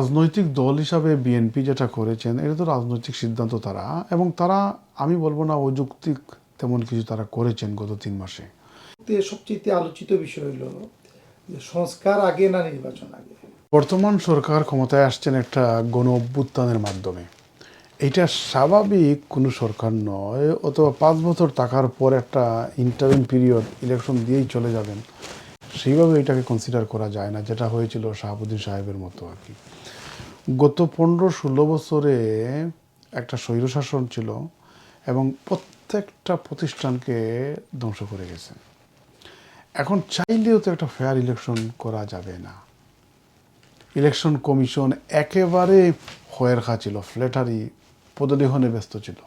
রাজনৈতিক দল হিসাবে বিএনপি যেটা করেছেন এটা তো রাজনৈতিক সিদ্ধান্ত তারা। এবং তারা আমি বলব না অযৌক্তিক তেমন কিছু তারা করেছেন গত তিন মাসে। সবচেয়ে আলোচিত বিষয় হলো সংস্কার আগে না নির্বাচন আগে? বর্তমান সরকার ক্ষমতায় আসছেন একটা গণ অভ্যুত্থানের মাধ্যমে। এটা স্বাভাবিক কোনো সরকার নয় অথবা পাঁচ বছর থাকার পর একটা ইন্টারিম পিরিয়ড ইলেকশন দিয়েই চলে যাবেন। সেইভাবে এটাকে কনসিডার করা যায় না, যেটা হয়েছিল শাহাবুদ্দিন সাহেবের মতো আর কি। গত পনেরো ষোলো বছরে একটা স্বৈরশাসন ছিল এবং প্রত্যেকটা প্রতিষ্ঠানকে ধ্বংস করে গেছে। এখন চাইলেও তো একটা ফেয়ার ইলেকশন করা যাবে না। ইলেকশন কমিশন একেবারে খা ছিল ফ্ল্যাটারি পদলেহনে ব্যস্ত ছিল।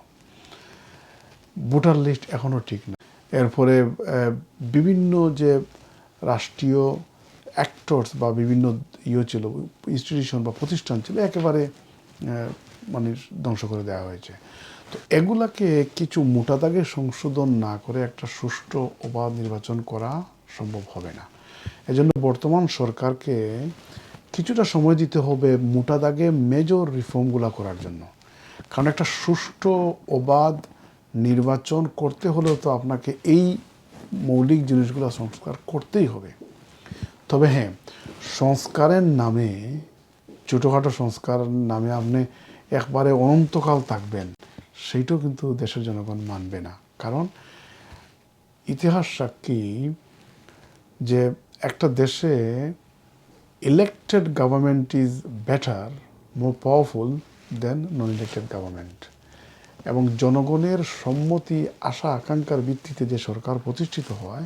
ভোটার লিস্ট এখনও ঠিক না। এরপরে বিভিন্ন যে রাষ্ট্রীয় অ্যাক্টরস বা বিভিন্ন ইয়ে ছিল ইনস্টিটিউশন বা প্রতিষ্ঠান ছিল, একেবারে মানে ধ্বংস করে দেওয়া হয়েছে। তো এগুলাকে কিছু মোটা দাগে সংশোধন না করে একটা সুষ্ঠু অবাধ নির্বাচন করা সম্ভব হবে না। এজন্য বর্তমান সরকারকে কিছুটা সময় দিতে হবে মোটা দাগে মেজর রিফর্মগুলো করার জন্য। কারণ একটা সুষ্ঠু, অবাধ নির্বাচন করতে হলেও তো আপনাকে এই মৌলিক জিনিসগুলো সংস্কার করতেই হবে। তবে হ্যাঁ সংস্কারের নামে, ছোটোখাটো সংস্কারের নামে আপনি একবারে অনন্তকাল থাকবেন, সেইটাও কিন্তু দেশের জনগণ মানবে না। কারণ ইতিহাস সাক্ষী যে একটা দেশে elected government is better more powerful than non elected government এবং জনগণের সম্মতি, আশা, আকাঙ্ক্ষার ভিত্তিতে যে সরকার প্রতিষ্ঠিত হয়,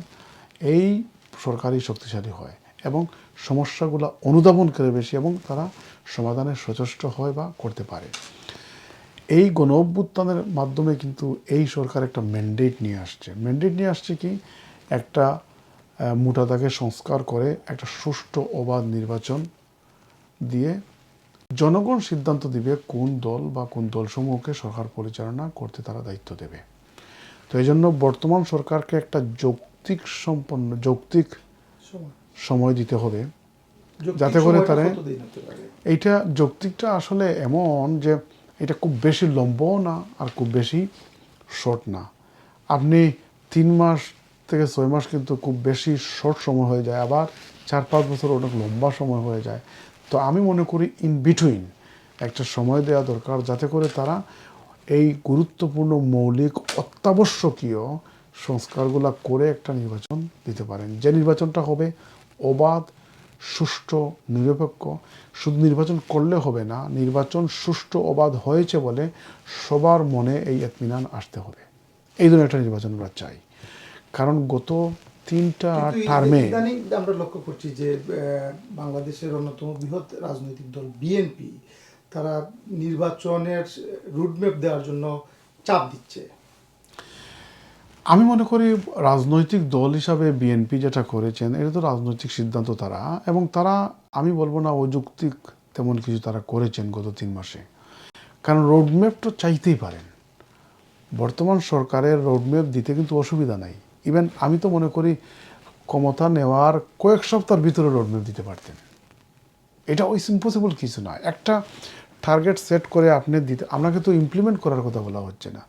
এই সরকারই শক্তিশালী হয় এবং সমস্যাগুলো অনুধাবন করে বেশি এবং তারা সমাধানে সচেষ্ট হয় বা করতে পারে। এই গণ অভ্যুত্থানের মাধ্যমে কিন্তু এই সরকার একটা ম্যান্ডেট নিয়ে আসছে। ম্যান্ডেট নিয়ে আসছে কি? একটা মোটা সংস্কার করে একটা সুষ্ঠু অবাধ নির্বাচন দিয়ে জনগণ সিদ্ধান্ত দিবে কোন দল বা কোন দলসমূহকে সরকার পরিচালনা করতে তারা দায়িত্ব দেবে। তো এই জন্য বর্তমান সরকারকে একটা যৌক্তিক সম্পন্ন যৌক্তিক সময়। দিতে হবে। যাতে করে তারা-? এইটা যৌক্তিকটা আসলে এমন যে এটা খুব বেশি লম্বও না আর খুব বেশি শর্ট না। আপনি তিন মাস থেকে ছয় মাস কিন্তু খুব বেশি শর্ট সময় হয়ে যায়। আবার চার পাঁচ বছর অনেক লম্বা সময় হয়ে যায়। তো আমি মনে করি ইন বিটুইন একটা সময় দেওয়া দরকার যাতে করে তারা এই গুরুত্বপূর্ণ মৌলিক অত্যাবশ্যকীয় সংস্কারগুলো করে একটা নির্বাচন দিতে পারেন। যে নির্বাচনটা হবে অবাধ, সুষ্ঠু, নিরপেক্ষ, শুধু নির্বাচন করলে হবে না, নির্বাচন সুষ্ঠু, অবাধ হয়েছে বলে সবার মনে এই এতমিনান আসতে হবে। এই ধরনের একটা নির্বাচন আমরা চাই। কারণ গত তিনটা টার্মে ইদানিং আমরা লক্ষ্য করছি যে বাংলাদেশের অন্যতম বৃহৎ রাজনৈতিক দল বিএনপি তারা নির্বাচনের রুটম্যাপ দেওয়ার জন্য চাপ দিচ্ছে। আমি মনে করি রাজনৈতিক দল হিসাবে বিএনপি যেটা করেছেন এটা তো রাজনৈতিক সিদ্ধান্ত তারা। এবং তারা আমি বলব না অযৌক্তিক তেমন কিছু তারা করেছেন গত তিন মাসে। কারণ রোডম্যাপ তো চাইতেই পারেন। বর্তমান সরকারের রোডম্যাপ দিতে কিন্তু অসুবিধা নাই। ইভেন আমি তো মনে করি ক্ষমতা নেওয়ার কয়েক সপ্তাহের ভিতরে রোডম্যাপ দিতে পারতেন। এটা ওই ইম্পসিবল কিছু না একটা টার্গেট সেট করে আপনি দিতে, আপনাকে তো ইমপ্লিমেন্ট করার কথা বলা হচ্ছে না।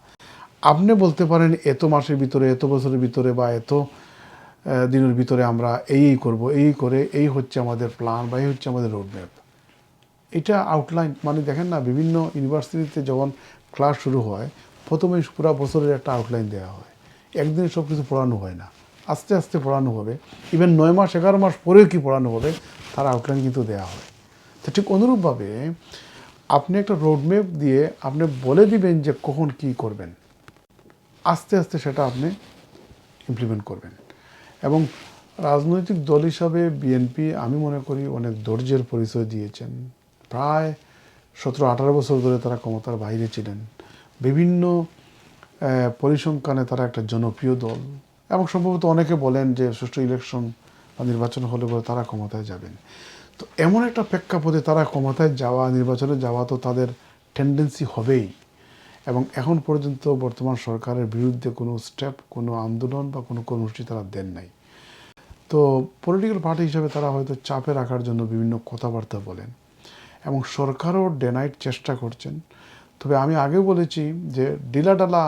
আপনি বলতে পারেন এত মাসের ভিতরে, এত বছরের ভিতরে বা এত দিনের ভিতরে আমরা এই এই করব, এই করে, এই হচ্ছে আমাদের প্ল্যান বা এই হচ্ছে আমাদের রোডম্যাপ এটা আউটলাইন মানে দেখেন না, বিভিন্ন ইউনিভার্সিটিতে যখন ক্লাস শুরু হয়, প্রথমে পুরো বছরের একটা আউটলাইন দেওয়া হয়। একদিনে সব কিছু পড়ানো হয় না। আস্তে আস্তে পড়ানো হবে। ইভেন নয় মাস, এগারো মাস পরেও কি পড়ানো হবে, তার আউটলাইন কিন্তু দেওয়া হয়। তো ঠিক অনুরূপভাবে আপনি একটা রোডম্যাপ দিয়ে আপনি বলে দিবেন যে কখন কি করবেন। আস্তে আস্তে সেটা আপনি ইমপ্লিমেন্ট করবেন। এবং রাজনৈতিক দল হিসাবে বিএনপি আমি মনে করি, অনেক ধৈর্যের পরিচয় দিয়েছেন। প্রায় সতেরো আঠারো বছর ধরে তারা ক্ষমতার বাইরে ছিলেন। বিভিন্ন পরিসংখ্যানে তারা একটা জনপ্রিয় দল। এবং সম্ভবত অনেকে বলেন যে সুষ্ঠু ইলেকশন বা নির্বাচন হলে পরে তারা ক্ষমতায় যাবেন। তো এমন একটা প্রেক্ষাপটে তারা ক্ষমতায় যাওয়া, নির্বাচনে যাওয়া তো তাদের টেন্ডেন্সি হবেই। এবং এখন পর্যন্ত বর্তমান সরকারের বিরুদ্ধে কোনো স্টেপ কোনো আন্দোলন বা কোনো কর্মসূচি তারা দেন নাই। তো পলিটিক্যাল পার্টি হিসাবে তারা হয়তো চাপে রাখার জন্য বিভিন্ন কথাবার্তা বলেন। এবং সরকারও ডেনাইট চেষ্টা করছেন। তবে আমি আগে বলেছি যে ডিলাডালা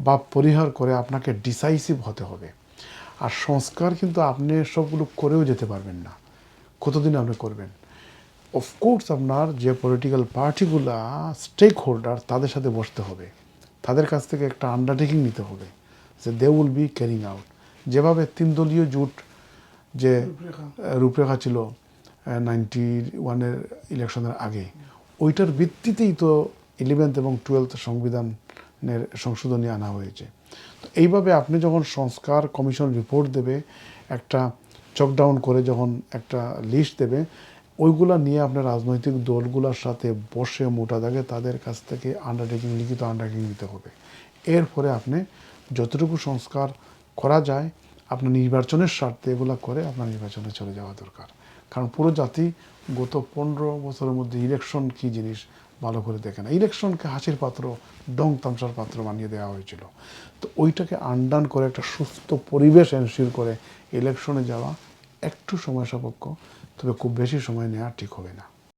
বা পরিহার করে আপনাকে ডিসাইসিভ হতে হবে। আর সংস্কার কিন্তু আপনি সবগুলো করেও যেতে পারবেন না। কতদিন আপনি করবেন? অফকোর্স আপনার যে পলিটিক্যাল পার্টিগুলা স্টেক হোল্ডার তাদের সাথে বসতে হবে। তাদের কাছ থেকে একটা আন্ডারটেকিং নিতে হবে যে they will be carrying out যেভাবে তিন দলীয় জোট যে রূপরেখা। রূপরেখা ছিল নাইনটি ওয়ানের ইলেকশনের আগে ওইটার ভিত্তিতেই তো ইলেভেন্থ এবং টুয়েলথ সংবিধানের সংশোধনী আনা হয়েছে। তো এইভাবে আপনি যখন সংস্কার কমিশন রিপোর্ট দেবে, একটা চকডাউন করে যখন একটা লিস্ট দেবে, ওইগুলা নিয়ে আপনার রাজনৈতিক দলগুলোর সাথে বসে মোটা দাগে তাদের কাছ থেকে আন্ডারটেকিং লিখিত আন্ডারটেকিং নিতে হবে। এরপরে আপনি যতটুকু সংস্কার করা যায়, আপনার নির্বাচনের স্বার্থে এগুলো করে আপনার নির্বাচনে চলে যাওয়া দরকার। কারণ পুরো জাতি গত পনেরো বছরের মধ্যে ইলেকশন কি জিনিস ভালো করে দেখে না ইলেকশনকে হাসির পাত্র, ডং তামসার পাত্র বানিয়ে দেওয়া হয়েছিল। তো ওইটাকে আন্ডান করে একটা সুস্থ পরিবেশ এনশিওর করে ইলেকশনে যাওয়া একটু সময় সাপেক্ষ, তবে খুব বেশি সময় নেওয়া ঠিক হবে না।